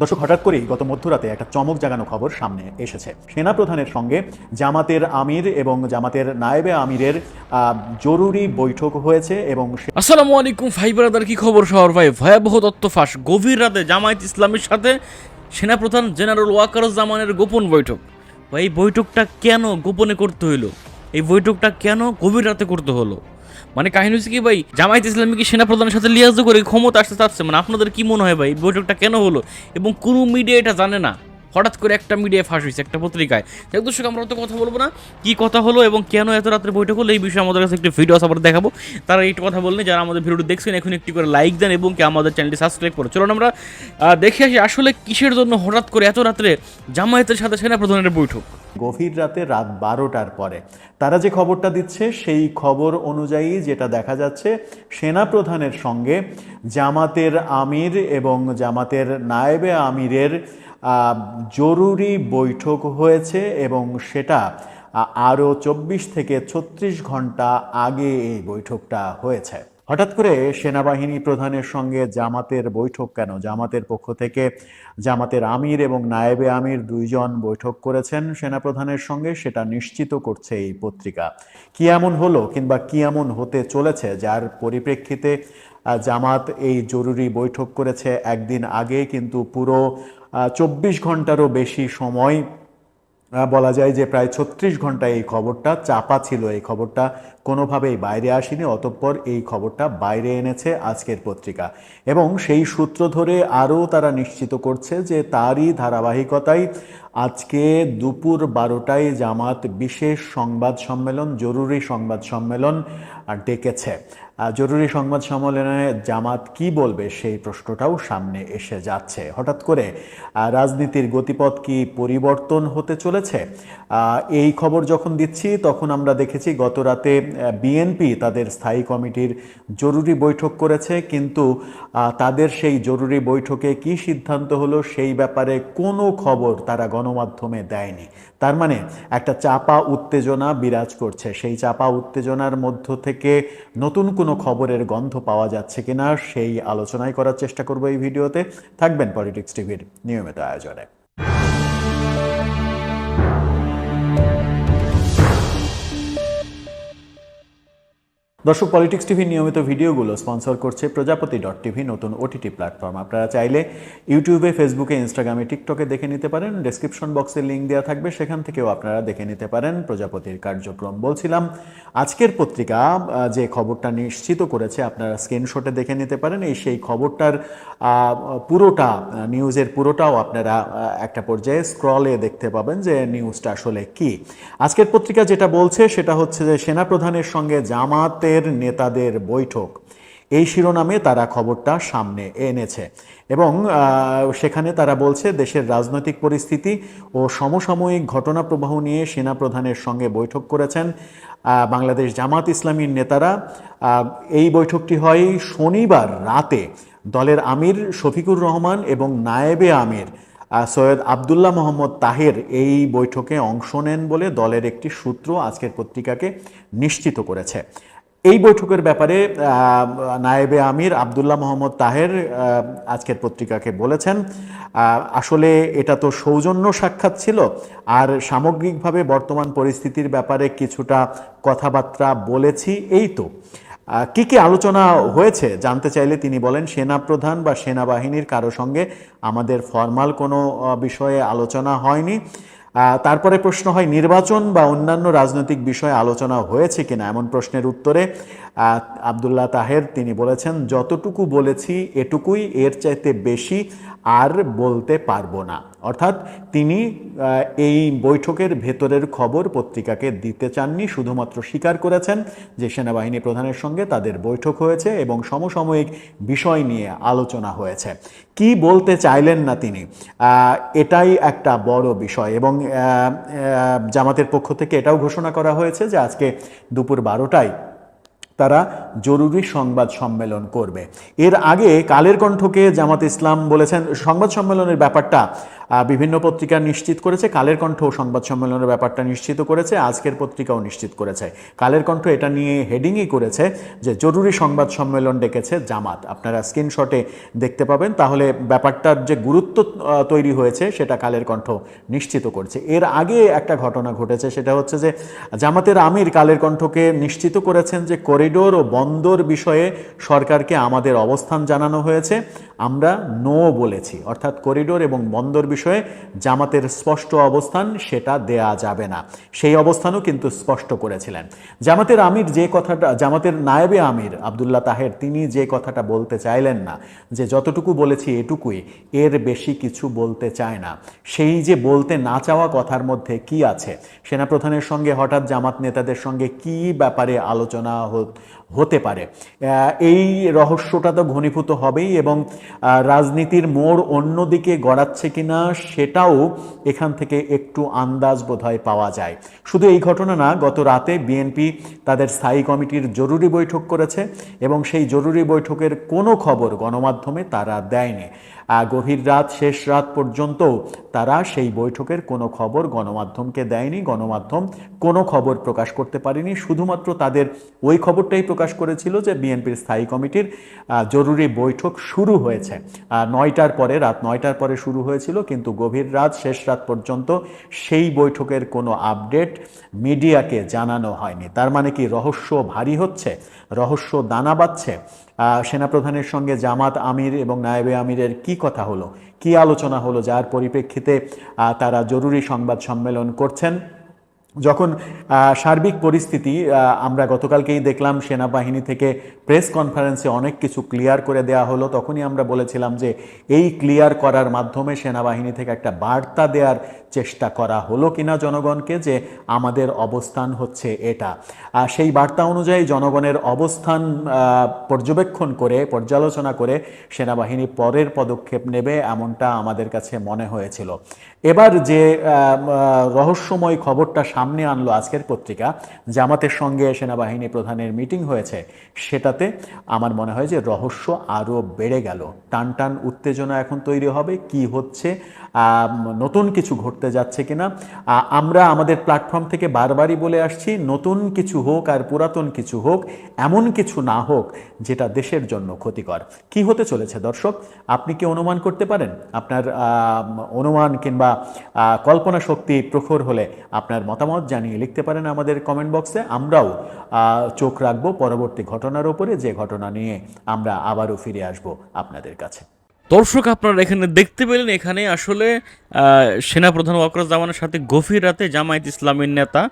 দর্শক, হঠাৎ করেই গত মধ্যরাতে একটা চমক জাগানো খবর সামনে এসেছে। সেনাপ্রধানের সঙ্গে জামাতের আমির এবং জামাতের নায়েবে আমিরের জরুরি বৈঠক হয়েছে এবং আসসালামু আলাইকুম, ভাই ব্রাদার, কি খবর শহর ভাই, ভয়াবহ তত্ত্ব ফাঁস। গভীর রাতে জামায়াত ইসলামের সাথে সেনাপ্রধান জেনারেল ওয়াকারুজ্জামানের গোপন বৈঠক। এই বৈঠকটা কেন গোপনে করতে হইল? এই বৈঠকটা কেন গভীর রাতে করতে হলো? মানে কাহিনী হচ্ছে কি ভাই, জামায়াত ইসলামী কি সেনাপ্রধানের সাথে লিয়াজ করে ক্ষমতা আসতে চাচ্ছে। মানে আপনাদের কি মনে হয় ভাই বৈঠকটা কেন হলো? এবং কোনো মিডিয়া এটা জানে না। হঠাৎ করে একটা মিডিয়ায় ফাঁস হয়েছে, একটা পত্রিকায়। হোক দর্শক, আমরা তো কথা বলব না, কি কথা হলো এবং কেন এত রাত্রে বৈঠক হলো এই বিষয়ে আমাদের কাছে একটি ভিডিও আবার দেখাবো। তারা এই কথা বললে যারা আমাদের ভিডিওটি দেখছেন, এখন একটি করে লাইক দেন এবং কি আমাদের চ্যানেলটি সাবস্ক্রাইব করো। চলুন আমরা দেখে আসি আসলে কিসের জন্য হঠাৎ করে এত রাত্রে জামায়াতের সাথে সেনাপ্রধানের বৈঠক। গভীর রাতে রাত বারোটার পরে তারা যে খবরটা দিচ্ছে, সেই খবর অনুযায়ী যেটা দেখা যাচ্ছে, সেনাপ্রধানের সঙ্গে জামাতের আমির এবং জামাতের নায়েবে আমিরের জরুরি বৈঠক হয়েছে এবং সেটা আরও চব্বিশ থেকে ছত্রিশ ঘণ্টা আগে এই বৈঠকটা হয়েছে। হঠাৎ করে সেনাবাহিনী প্রধানের সঙ্গে জামাতের বৈঠক কেন? জামাতের পক্ষ থেকে জামাতের আমির এবং নায়েবে আমির দুইজন বৈঠক করেছেন সেনাপ্রধানের সঙ্গে, সেটা নিশ্চিত করছে এই পত্রিকা। কি এমন হলো কিংবা কি এমন হতে চলেছে যার পরিপ্রেক্ষিতে জামাত এই জরুরি বৈঠক করেছে একদিন আগে, কিন্তু পুরো চব্বিশ ঘন্টারও বেশি সময় বলা যায় যে প্রায় ছত্রিশ ঘণ্টা এই খবরটা চাপা ছিল। এই খবরটা কোনোভাবেই বাইরে আসেনি, অতঃপর এই খবরটা বাইরে এনেছে আজকের পত্রিকা। এবং সেই সূত্র ধরে আরও তারা নিশ্চিত করছে যে তারই ধারাবাহিকতায় আজকে দুপুর বারোটায় জামাত বিশেষ সংবাদ সম্মেলন, জরুরি সংবাদ সম্মেলন ডেকেছে। জরুরি সংবাদ সম্মেলনে জামাত কি বলবে সেই প্রশ্নটাও সামনে এসে যাচ্ছে। হঠাৎ করে রাজনীতির গতিপথ কি পরিবর্তন হতে চলেছে? এই খবর যখন দিচ্ছি, তখন আমরা দেখেছি গত রাতে বিএনপি তাদের স্থায়ী কমিটির জরুরি বৈঠক করেছে। কিন্তু তাদের সেই জরুরি বৈঠকে কি সিদ্ধান্ত হলো সেই ব্যাপারে কোনো খবর তারা গণমাধ্যমে দেয়নি। তার মানে একটা চাপা উত্তেজনা বিরাজ করছে। সেই চাপা উত্তেজনার মধ্য থেকে নতুন কোনো খবরের গন্ধ পাওয়া যাচ্ছে কিনা, সেই আলোচনায় করার চেষ্টা করব এই ভিডিওতে। থাকবেন পলিটিক্স টিভির নিয়মিত আয়োজনে। দর্শক পলিটিক্স টিভির নিয়মিত ভিডিওগুলো স্পন্সর করছে প্রজাপতি ডট টিভি নতুন ওটিটি প্ল্যাটফর্ম আপনারা চাইলে ইউটিউবে ফেসবুকে ইনস্টাগ্রামে টিকটকে দেখে নিতে পারেন। ডেসক্রিপশন বক্সে লিঙ্ক দেওয়া থাকবে, সেখান থেকেও আপনারা দেখে নিতে পারেন প্রজাপতির কার্যক্রম। বলছিলাম, আজকের পত্রিকা যে খবরটা নিশ্চিত করেছে, আপনারা স্ক্রিনশটে দেখে নিতে পারেন। এই সেই খবরটার পুরোটা নিউজের পুরোটাও আপনারা একটা পর্যায়ে স্ক্রলে দেখতে পাবেন যে নিউজটা আসলে কি। আজকের পত্রিকা যেটা বলছে, সেটা হচ্ছে যে সেনাপ্রধানের সঙ্গে জামাতের নেতাদের বৈঠক। এই শিরোনামে তারা খবরটা সামনে এনেছে এবং সেখানে তারা বলছে, দেশের রাজনৈতিক পরিস্থিতি ও সমসাময়িক ঘটনা প্রবাহ নিয়ে সেনাপ্রধানের সঙ্গে বৈঠক করেছেন বাংলাদেশ জামাত ইসলামীর নেতারা। এই বৈঠকটি হয় শনিবার রাতে দলের আমির শফিকুর রহমান এবং নায়েবে আমির সৈয়দ আবদুল্লাহ মোহাম্মদ তাহের এই বৈঠকে অংশ নেন বলে দলের একটি সূত্র আজকের পত্রিকাকে নিশ্চিত করেছে। এই বৈঠকের ব্যাপারে নায়েবে আমির আবদুল্লাহ মোহাম্মদ তাহের আজকের পত্রিকাকে বলেছেন আসলে এটা তো সৌজন্য সাক্ষাৎ ছিল, আর সামগ্রিকভাবে বর্তমান পরিস্থিতির ব্যাপারে কিছুটা কথাবার্তা বলেছি এই তো। কি কি আলোচনা হয়েছে জানতে চাইলে তিনি বলেন, সেনাপ্রধান বা সেনাবাহিনীর কারও সঙ্গে আমাদের ফরমাল কোনো বিষয়ে আলোচনা হয়নি। তারপরে প্রশ্ন হয়, নির্বাচন বা অন্যান্য রাজনৈতিক বিষয়ে আলোচনা হয়েছে কিনা? এমন প্রশ্নের উত্তরে আবদুল্লাহ তাহের তিনি বলেছেন, যতটুকু বলেছি এটুকুই, এর চাইতে বেশি আর বলতে পারব না। অর্থাৎ তিনি এই বৈঠকের ভেতরের খবর পত্রিকাকে দিতে চাননি, শুধুমাত্র স্বীকার করেছেন যে সেনাবাহিনী প্রধানের সঙ্গে তাদের বৈঠক হয়েছে এবং সমসাময়িক বিষয় নিয়ে আলোচনা হয়েছে। কি বলতে চাইলেন না তিনি? এটাই একটা বড় বিষয় এবং জামাতের পক্ষ থেকে এটাও ঘোষণা করা হয়েছে যে আজকে দুপুর বারোটায় তারা জরুরি সংবাদ সম্মেলন করবে। এর আগে কালের কণ্ঠকে জামাত ইসলাম বলেছেন, সংবাদ সম্মেলনের ব্যাপারটা বিভিন্ন পত্রিকা নিশ্চিত করেছে, কালের কণ্ঠ সংবাদ সম্মেলনের ব্যাপারটা নিশ্চিত করেছে, আজকের পত্রিকাও নিশ্চিত করেছে। কালের কণ্ঠ এটা নিয়ে হেডিংই করেছে যে, জরুরি সংবাদ সম্মেলন ডেকেছে জামাত। আপনারা স্ক্রিনশটে দেখতে পাবেন। তাহলে ব্যাপারটার যে গুরুত্ব তৈরি হয়েছে, সেটা কালের কণ্ঠ নিশ্চিত করছে। এর আগে একটা ঘটনা ঘটেছে, সেটা হচ্ছে যে, জামাতের আমির কালের কণ্ঠকে নিশ্চিত করেছেন যে করিডোর ও বন্দর বিষয়ে সরকারকে আমাদের অবস্থান জানানো হয়েছে। আমরা নো বলেছি। অর্থাৎ করিডোর এবং বন্দর বিষয়ে জামাতের স্পষ্ট অবস্থান সেটা দেয়া যাবে না। সেই অবস্থানও কিন্তু স্পষ্ট করেছিলেন। জামাতের আমির যে কথাটা, জামাতের নায়েবে আমির আবদুল্লাহ তাহের, তিনি যে কথাটা বলতে চাইলেন না, যে যতটুকু বলেছি এটুকুই, এর বেশি কিছু বলতে চায় না। সেই যে বলতে না চাওয়া কথার মধ্যে কি আছে? সেনাপ্রধানের সঙ্গে হঠাৎ জামাত নেতাদের সঙ্গে কি ব্যাপারে আলোচনা হত- পারে। এই রহস্যটা তো ঘনীভূত হবেই এবং রাজনীতির মোড় অন্যদিকে গড়াচ্ছে কিনা সেটাও এখান থেকে একটু আন্দাজ বোধহয় পাওয়া যায়। শুধু এই ঘটনা না, গত রাতে বিএনপি তাদের স্থায়ী কমিটির জরুরি বৈঠক করেছে এবং সেই জরুরি বৈঠকের কোনো খবর গণমাধ্যমে তারা দেয়নি। গভীর রাত, শেষ রাত পর্যন্ত তারা সেই বৈঠকের কোনো খবর গণমাধ্যমকে দেয়নি। গণমাধ্যম কোনো খবর প্রকাশ করতে পারেনি। শুধুমাত্র তাদের ওই খবরটাই প্রকাশ করেছিল যে বিএনপির স্থায়ী কমিটির জরুরি বৈঠক শুরু হয়েছে। নয়টার পরে, রাত নয়টার পরে শুরু হয়েছিল, কিন্তু গভীর রাত, শেষ রাত পর্যন্ত সেই বৈঠকের কোনো আপডেট মিডিয়াকে জানানো হয়নি। তার মানে কি রহস্য ভারী হচ্ছে? রহস্য দানা বাঁধছে? সেনাপ্রধানের সঙ্গে জামাত আমির এবং নায়েবে আমিরের কি কথা হলো? কি আলোচনা হলো? যার পরিপ্রেক্ষিতে তারা জরুরি সংবাদ সম্মেলন করছেন। যখন সার্বিক পরিস্থিতি আমরা গতকালকেই দেখলাম সেনাবাহিনী থেকে প্রেস কনফারেন্সে অনেক কিছু ক্লিয়ার করে দেওয়া হলো। তখনই আমরা বলেছিলাম যে এই ক্লিয়ার করার মাধ্যমে সেনাবাহিনী থেকে একটা বার্তা দেওয়ার চেষ্টা করা হলো কিনা জনগণকে যে আমাদের অবস্থান হচ্ছে এটা। আর সেই বার্তা অনুযায়ী জনগণের অবস্থান পর্যবেক্ষণ করে, পর্যালোচনা করে সেনাবাহিনী পরের পদক্ষেপ নেবে এমনটা আমাদের কাছে মনে হয়েছিল। এবার যে রহস্যময় খবরটা সামনে আনলো আজকের পত্রিকা, জামাতের সঙ্গে সেনাবাহিনী প্রধানের মিটিং হয়েছে, সেটাতে আমার মনে হয় যে রহস্য আরও বেড়ে গেল। টান টান উত্তেজনা এখন তৈরি হবে, কি হচ্ছে নতুন কিছু ঘটতে যাচ্ছে কিনা। আমরা আমাদের প্ল্যাটফর্ম থেকে বারবারই বলে আসছি, নতুন কিছু হোক আর পুরাতন কিছু হোক, এমন কিছু না হোক, যেটা দেশের জন্য ক্ষতিকর। কি হতে চলেছে দর্শক, আপনি কি অনুমান করতে পারেন? আপনার অনুমান কিংবা কল্পনা শক্তি প্রখর হলে আপনার মতামত জানিয়ে লিখতে পারেন আমাদের কমেন্ট বক্সে আমরাও চোখ রাখব পরবর্তী ঘটনার ওপরে যে ঘটনা নিয়ে আমরা আবারও ফিরে আসব আপনাদের কাছে। দর্শক, আপনারা এখানে দেখতে পেলেন এখানে আসলে সেনাপ্রধান ওয়াকরুজ্জামানের সাথে গভীর রাতে জামায়াত ইসলামের নেতা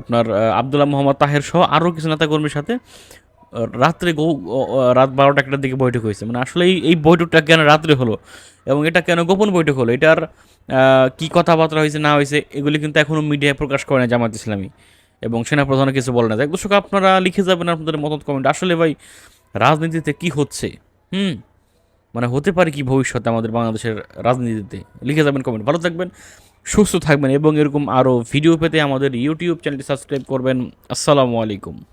আপনার আবদুল্লাহ মোহাম্মদ তাহের সহ আরও কিছু নেতাকর্মীর সাথে রাত্রে গো- রাত বারোটা একটার দিকে বৈঠক হয়েছে। মানে আসলে এই বৈঠকটা কেন রাত্রে হলো? এবং এটা কেন গোপন বৈঠক হলো? এটার কি কথাবার্তা হয়েছে, না হয়েছে, এগুলি কিন্তু এখনও মিডিয়ায় প্রকাশ করে না জামাত ইসলামী। এবং সেনাপ্রধানও কিছু বলে না। দর্শক, আপনারা লিখে যাবেন আপনাদের মতামত কমেন্ট আসলে ভাই, রাজনীতিতে কি হচ্ছে? হুম? মানে হতে পারে কি ভবিষ্যতে আমাদের বাংলাদেশের রাজনীতিতে? লিখে যাবেন কমেন্ট ভালো থাকবেন, সুস্থ থাকবেন, এবং এরকম আরও ভিডিও পেতে আমাদের ইউটিউব চ্যানেলটি সাবস্ক্রাইব করবেন। আসসালামু আলাইকুম।